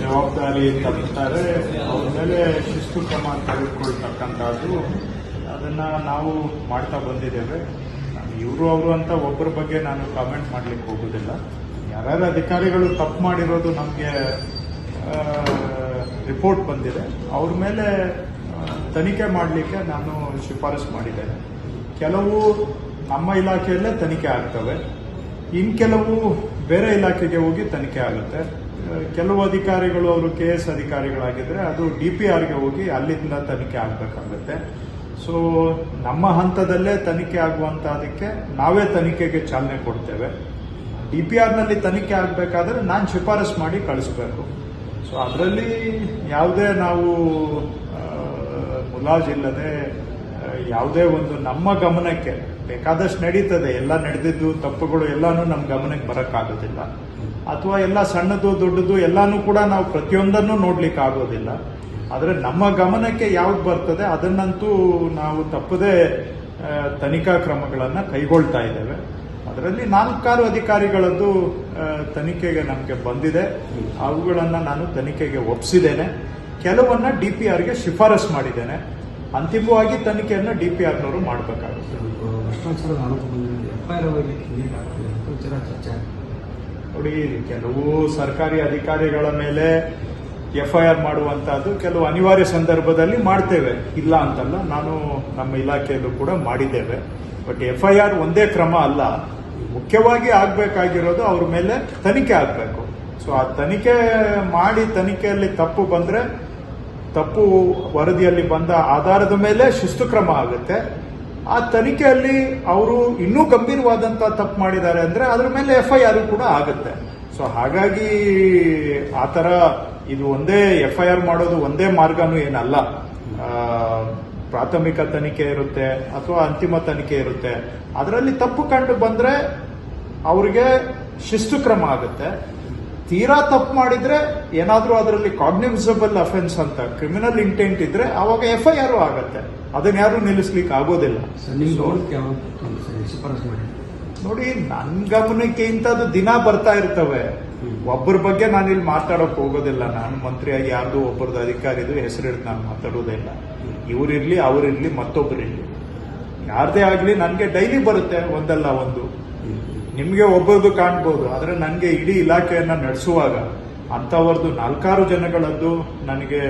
ಜವಾಬ್ದಾರಿ ತಪ್ಪಿದ್ದಾರೆ ಅವ್ರ ಮೇಲೆ ಶಿಸ್ತು ಕ್ರಮ ತೆಗೆದುಕೊಳ್ತಕ್ಕಂಥದ್ದು ಅದನ್ನು ನಾವು ಮಾಡ್ತಾ ಬಂದಿದ್ದೇವೆ. ಇವರು ಅವರು ಅಂತ ಒಬ್ಬರ ಬಗ್ಗೆ ನಾನು ಕಾಮೆಂಟ್ ಮಾಡಲಿಕ್ಕೆ ಹೋಗೋದಿಲ್ಲ. ಯಾರ್ಯಾರು ಅಧಿಕಾರಿಗಳು ತಪ್ಪು ಮಾಡಿರೋದು ನಮಗೆ ರಿಪೋರ್ಟ್ ಬಂದಿದೆ. ಅವ್ರ ಮೇಲೆ ತನಿಖೆ ಮಾಡಲಿಕ್ಕೆ ನಾನು ಶಿಫಾರಸು ಮಾಡಿದ್ದೇನೆ. ಕೆಲವು ನಮ್ಮ ಇಲಾಖೆಯಲ್ಲೇ ತನಿಖೆ ಆಗ್ತವೆ. ಇನ್ ಕೆಲವು ಬೇರೆ ಇಲಾಖೆಗೆ ಹೋಗಿ ತನಿಖೆ ಆಗುತ್ತೆ. ಕೆಲವು ಅಧಿಕಾರಿಗಳು ಅವರು ಕೆ ಎಸ್ ಅಧಿಕಾರಿಗಳಾಗಿದ್ರೆ ಅದು ಡಿ ಪಿ ಆರ್ಗೆ ಹೋಗಿ ಅಲ್ಲಿಂದ ತನಿಖೆ ಆಗಬೇಕಾಗುತ್ತೆ. ಸೊ ನಮ್ಮ ಹಂತದಲ್ಲೇ ತನಿಖೆ ಆಗುವಂಥದಕ್ಕೆ ನಾವೇ ತನಿಖೆಗೆ ಚಾಲನೆ ಕೊಡ್ತೇವೆ. ಡಿ ಪಿ ಆರ್ನಲ್ಲಿ ತನಿಖೆ ಆಗಬೇಕಾದ್ರೆ ನಾನು ಶಿಫಾರಸು ಮಾಡಿ ಕಳಿಸ್ಬೇಕು. ಸೊ ಅದರಲ್ಲಿ ಯಾವುದೇ ನಾವು ಮುಲಾಜ್ ಮುಲಾಜಿಲ್ಲದೆ ಯಾವುದೇ ಒಂದು ನಮ್ಮ ಗಮನಕ್ಕೆ ಬೇಕಾದಷ್ಟು ನಡೀತದೆ. ಎಲ್ಲ ನಡೆದಿದ್ದು, ತಪ್ಪುಗಳು ಎಲ್ಲಾನು ನಮ್ಮ ಗಮನಕ್ಕೆ ಬರೋಕ್ಕಾಗೋದಿಲ್ಲ. ಅಥವಾ ಎಲ್ಲ ಸಣ್ಣದು ದೊಡ್ಡದು ಎಲ್ಲಾನು ಕೂಡ ನಾವು ಪ್ರತಿಯೊಂದನ್ನು ನೋಡ್ಲಿಕ್ಕೆ ಆಗೋದಿಲ್ಲ. ಆದರೆ ನಮ್ಮ ಗಮನಕ್ಕೆ ಯಾವ್ದು ಬರ್ತದೆ, ಅದನ್ನಂತೂ ನಾವು ತಪ್ಪದೇ ತನಿಖಾ ಕ್ರಮಗಳನ್ನು ಕೈಗೊಳ್ತಾ ಇದ್ದೇವೆ. ಅದರಲ್ಲಿ ನಾಲ್ಕಾರು ಅಧಿಕಾರಿಗಳದ್ದು ತನಿಖೆಗೆ ನಮಗೆ ಬಂದಿದೆ. ಅವುಗಳನ್ನು ನಾನು ತನಿಖೆಗೆ ಒಪ್ಪಿಸಿದ್ದೇನೆ ಕೆಲವನ್ನ ಡಿ ಪಿ ಆರ್ಗೆ ಶಿಫಾರಸ್ ಮಾಡಿದ್ದೇನೆ. ಅಂತಿಮವಾಗಿ ತನಿಖೆಯನ್ನು ಡಿ ಪಿ ಆರ್ನವರು ಮಾಡಬೇಕಾಗುತ್ತೆ. F I R. ನೋಡಿ ಕೆಲವು ಸರ್ಕಾರಿ ಅಧಿಕಾರಿಗಳ ಮೇಲೆ ಎಫ್ಐಆರ್ ಮಾಡುವಂತಹದ್ದು ಕೆಲವು ಅನಿವಾರ್ಯ ಸಂದರ್ಭದಲ್ಲಿ ಮಾಡ್ತೇವೆ. ಇಲ್ಲ ಅಂತಲ್ಲ ನಾನು ನಮ್ಮ ಇಲಾಖೆಯಲ್ಲೂ ಕೂಡ ಮಾಡಿದ್ದೇವೆ. ಬಟ್ ಎಫ್ಐಆರ್ ಒಂದೇ ಕ್ರಮ ಅಲ್ಲ. ಮುಖ್ಯವಾಗಿ ಆಗಬೇಕಾಗಿರೋದು ಅವ್ರ ಮೇಲೆ ತನಿಖೆ ಆಗಬೇಕು. ಸೊ ಆ ತನಿಖೆ ಮಾಡಿ ತನಿಖೆಯಲ್ಲಿ ತಪ್ಪು ಬಂದ್ರೆ ತಪ್ಪು ವರದಿಯಲ್ಲಿ ಬಂದ ಆಧಾರದ ಮೇಲೆ ಶಿಸ್ತು ಕ್ರಮ ಆಗುತ್ತೆ. ಆ ತನಿಖೆಯಲ್ಲಿ ಅವರು ಇನ್ನೂ ಗಂಭೀರವಾದಂತಹ ತಪ್ಪು ಮಾಡಿದ್ದಾರೆ ಅಂದ್ರೆ ಅದ್ರ ಮೇಲೆ ಎಫ್ ಐ ಆರ್ ಕೂಡ ಆಗುತ್ತೆ. ಸೊ ಹಾಗಾಗಿ ಆ ತರ ಇದು ಒಂದೇ ಎಫ್ ಐ ಆರ್ ಮಾಡೋದು ಒಂದೇ ಮಾರ್ಗನೂ ಏನಲ್ಲ. ಪ್ರಾಥಮಿಕ ತನಿಖೆ ಇರುತ್ತೆ ಅಥವಾ ಅಂತಿಮ ತನಿಖೆ ಇರುತ್ತೆ. ಅದರಲ್ಲಿ ತಪ್ಪು ಕಂಡು ಬಂದ್ರೆ ಅವ್ರಿಗೆ ಶಿಸ್ತು ಕ್ರಮ ಆಗುತ್ತೆ. ತೀರಾ ತಪ್ಪು ಮಾಡಿದ್ರೆ ಏನಾದರೂ ಅದರಲ್ಲಿ ಕಾಗ್ನಿಸಬಲ್ ಅಫೆನ್ಸ್ ಅಂತ ಕ್ರಿಮಿನಲ್ ಇಂಟೆಂಟ್ ಇದ್ರೆ ಅವಾಗ ಎಫ್ ಐ ಆರ್ ಆಗುತ್ತೆ. ಅದನ್ನ ಯಾರು ನಿಲ್ಲಿಸ್ಲಿಕ್ಕೆ ಆಗೋದಿಲ್ಲ. ನೋಡಿ ನನ್ನ ಗಮನಕ್ಕೆ ಇಂಥದ್ದು ದಿನ ಬರ್ತಾ ಇರ್ತವೆ. ಒಬ್ಬರ ಬಗ್ಗೆ ನಾನು ಇಲ್ಲಿ ಮಾತಾಡೋಕೆ ಹೋಗೋದಿಲ್ಲ. ನಾನು ಮಂತ್ರಿಯಾಗಿ ಯಾರ್ದು ಒಬ್ಬರದ್ದು ಅಧಿಕಾರಿದು ಹೆಸರಿಡ್ದು ನಾನು ಮಾತಾಡೋದಿಲ್ಲ ಇವರಿರ್ಲಿ ಅವರಿರ್ಲಿ ಮತ್ತೊಬ್ಬರಿರ್ಲಿ. ಯಾರದೇ ಆಗಲಿ ನನಗೆ ಡೈಲಿ ಬರುತ್ತೆ ಒಂದಲ್ಲ ಒಂದು. ನಿಮ್ಗೆ ಒಬ್ಬರದು ಕಾಣ್ಬೋದು, ಆದರೆ ನನಗೆ ಇಡೀ ಇಲಾಖೆಯನ್ನು ನಡೆಸುವಾಗ ಅಂಥವ್ರದ್ದು ನಾಲ್ಕಾರು ಜನಗಳದ್ದು ನನಗೆ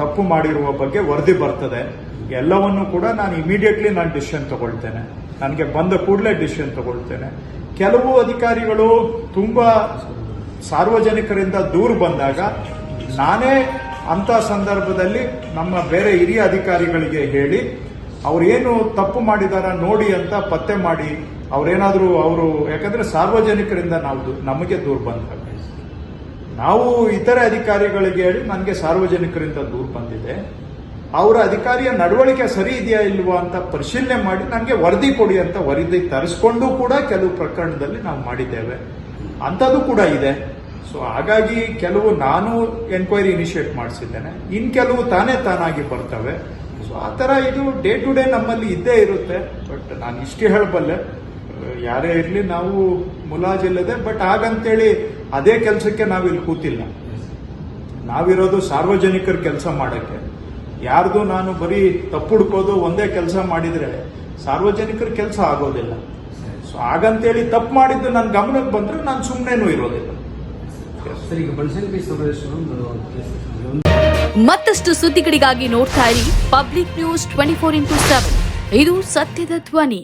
ತಪ್ಪು ಮಾಡಿರುವ ಬಗ್ಗೆ ವರದಿ ಬರ್ತದೆ. ಎಲ್ಲವನ್ನು ಕೂಡ ನಾನು ಇಮಿಡಿಯೇಟ್ಲಿ ನಾನು ಡಿಸಿಷನ್ ತಗೊಳ್ತೇನೆ. ನನಗೆ ಬಂದ ಕೂಡಲೇ ಡಿಸಿಷನ್ ತಗೊಳ್ತೇನೆ. ಕೆಲವು ಅಧಿಕಾರಿಗಳು ತುಂಬಾ ಸಾರ್ವಜನಿಕರಿಂದ ದೂರ ಬಂದಾಗ ನಾನೇ ಅಂತ ಸಂದರ್ಭದಲ್ಲಿ ನಮ್ಮ ಬೇರೆ ಹಿರಿಯ ಅಧಿಕಾರಿಗಳಿಗೆ ಹೇಳಿ ಅವ್ರೇನು ತಪ್ಪು ಮಾಡಿದಾರ ನೋಡಿ ಅಂತ ಪತ್ತೆ ಮಾಡಿ ಅವ್ರೇನಾದ್ರೂ ಅವರು, ಯಾಕಂದ್ರೆ ಸಾರ್ವಜನಿಕರಿಂದ ನಾವು ನಮಗೆ ದೂರು ಬಂದಾಗ ನಾವು ಇತರೆ ಅಧಿಕಾರಿಗಳಿಗೆ ಹೇಳಿ ನನಗೆ ಸಾರ್ವಜನಿಕರಿಂದ ದೂರು ಬಂದಿದೆ. ಅವರ ಅಧಿಕಾರಿಯ ನಡವಳಿಕೆ ಸರಿ ಇದೆಯಾ ಇಲ್ವಾ ಅಂತ ಪರಿಶೀಲನೆ ಮಾಡಿ ನನಗೆ ವರದಿ ಕೊಡಿ ಅಂತ ವರದಿ ತರಿಸ್ಕೊಂಡು ಕೂಡ ಕೆಲವು ಪ್ರಕರಣದಲ್ಲಿ ನಾವು ಮಾಡಿದ್ದೇವೆ. ಅಂಥದ್ದು ಕೂಡ ಇದೆ. ಸೊ ಹಾಗಾಗಿ ಕೆಲವು ನಾನು ಎನ್ಕ್ವೈರಿ ಇನಿಷಿಯೇಟ್ ಮಾಡಿಸಿದ್ದೇನೆ. ಇನ್ ಕೆಲವು ತಾನೇ ತಾನಾಗಿ ಬರ್ತವೆ. ಸೊ ಆ ಥರ ಇದು ಡೇ ಟು ಡೇ ನಮ್ಮಲ್ಲಿ ಇದ್ದೇ ಇರುತ್ತೆ. ಬಟ್ ನಾನು ಇಷ್ಟು ಹೇಳಬಲ್ಲೆ. ಯಾರೇ ಇರಲಿ ನಾವು ಮುಲಾಜಿಲ್ಲದೆ ಬಟ್ ಹಾಗಂತೇಳಿ ಅದೇ ಕೆಲಸಕ್ಕೆ ನಾವಿಲ್ಲಿ ಕೂತಿಲ್ಲ. ನಾವಿರೋದು ಸಾರ್ವಜನಿಕರ ಕೆಲಸ ಮಾಡಕ್ಕೆ. ಯಾರ್ದು ನಾನು ಬರೀ ತಪ್ಪು ಹುಡ್ಕೋದು ಒಂದೇ ಕೆಲಸ ಮಾಡಿದ್ರೆ ಸಾರ್ವಜನಿಕರ ಕೆಲಸ ಆಗೋದಿಲ್ಲ. ಸೊ ಹಾಗಂತೇಳಿ ತಪ್ಪು ಮಾಡಿದ್ದು ನನ್ನ ಗಮನಕ್ಕೆ ಬಂದ್ರೆ ನಾನು ಸುಮ್ಮನೆನೂ ಇರೋದಿಲ್ಲ. ಮತ್ತಷ್ಟು ಸುದ್ದಿಗಳಿಗಾಗಿ ನೋಡ್ತಾ ಇರಿ public news twenty four into seven ಇದು ಸತ್ಯದ ಧ್ವನಿ.